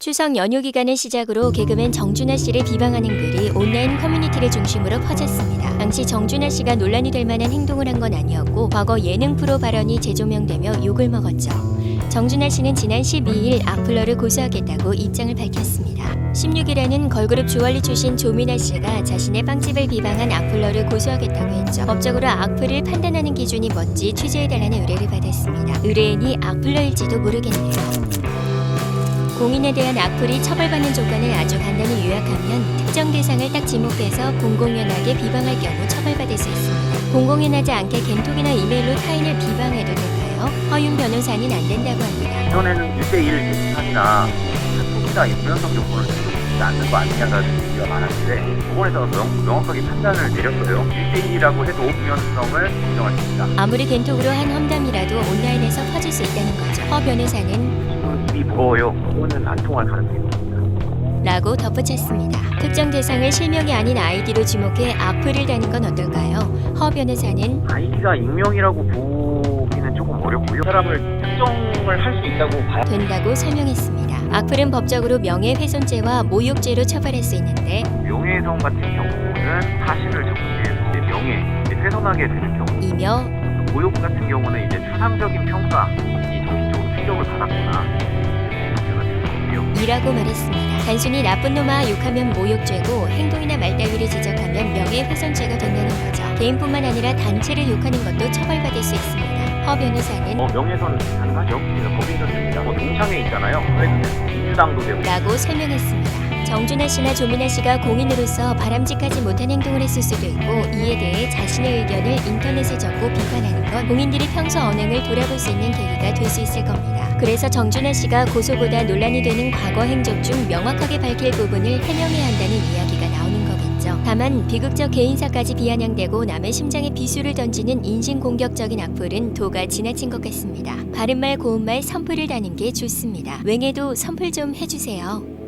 추석 연휴 기간을 시작으로 개그맨 정준하 씨를 비방하는 글이 온라인 커뮤니티를 중심으로 퍼졌습니다. 당시 정준하 씨가 논란이 될 만한 행동을 한 건 아니었고 과거 예능 프로 발언이 재조명되며 욕을 먹었죠. 정준하 씨는 지난 12일 악플러를 고소하겠다고 입장을 밝혔습니다. 16일에는 걸그룹 주얼리 출신 조민아 씨가 자신의 빵집을 비방한 악플러를 고소하겠다고 했죠. 법적으로 악플을 판단하는 기준이 뭔지 취재해달라는 의뢰를 받았습니다. 의뢰인이 악플러일지도 모르겠네요. 공인에 대한 악플이 처벌받는 조건을 아주 간단히 요약하면 특정 대상을 딱 지목해서 공공연하게 비방할 경우 처벌받을 수 있습니다. 공공연하지 않게 겐톡이나 이메일로 타인을 비방해도 될까요? 허윤 변호사는 안 된다고 합니다. 이전에는 1대1 게시판이나 카톡이나 인명성 정보를 주지 않는 거 아니냐라는 얘기가 많았는데 법원에서 명, 명확하게 판단을 내렸어요. 1대1이라고 해도 오분연성을 인정할 수 있다. 아무리 겐톡으로 한 험담이라도 온라인에서 퍼질 수 있다는 거죠. 허 변호사는 입이 무거워요. 그거는 안 통할 가능성이. 라고 덧붙였습니다. 특정 대상을 실명이 아닌 아이디로 지목해 악플을 다는 건 어떨까요? 허 변호사는 아이디가 익명이라고 보기는 조금 어렵고요. 사람을 특정을 할 수 있다고 봐야 된다고 설명했습니다. 악플은 법적으로 명예훼손죄와 모욕죄로 처벌할 수 있는데 명예훼손 같은 경우는 사실을 적시해서 내 명예, 훼손하게 되는 경우 이며 모욕 같은 경우는 이제 추상적인 평가, 이라고 말했습니다. 단순히 나쁜 놈아 욕하면 모욕죄고 행동이나 말 따위를 지적하면 명예훼손죄가 된다는 거죠. 개인뿐만 아니라 단체를 욕하는 것도 처벌받을 수 있습니다. 허 변호사는 어, 명예훼손 가능하죠. 그래서 법인도 됩니다. 뭐 동창회 있잖아요. 그래도 민주당도 되고 라고 설명했습니다. 정준하 씨나 조민아 씨가 공인으로서 바람직하지 못한 행동을 했을 수도 있고 이에 대해 자신의 의견을 인터넷에 적고 비판하는 건 공인들이 평소 언행을 돌아볼 수 있는 계기가 될 수 있을 겁니다. 그래서 정준하 씨가 고소보다 논란이 되는 과거 행적 중 명확하게 밝힐 부분을 해명해야 한다는 이야기가 나오는 거겠죠. 다만 비극적 개인사까지 비아냥대고 남의 심장에 비수를 던지는 인신공격적인 악플은 도가 지나친 것 같습니다. 바른말 고운말 선풀을 다는 게 좋습니다. 웽에도 선풀 좀 해주세요.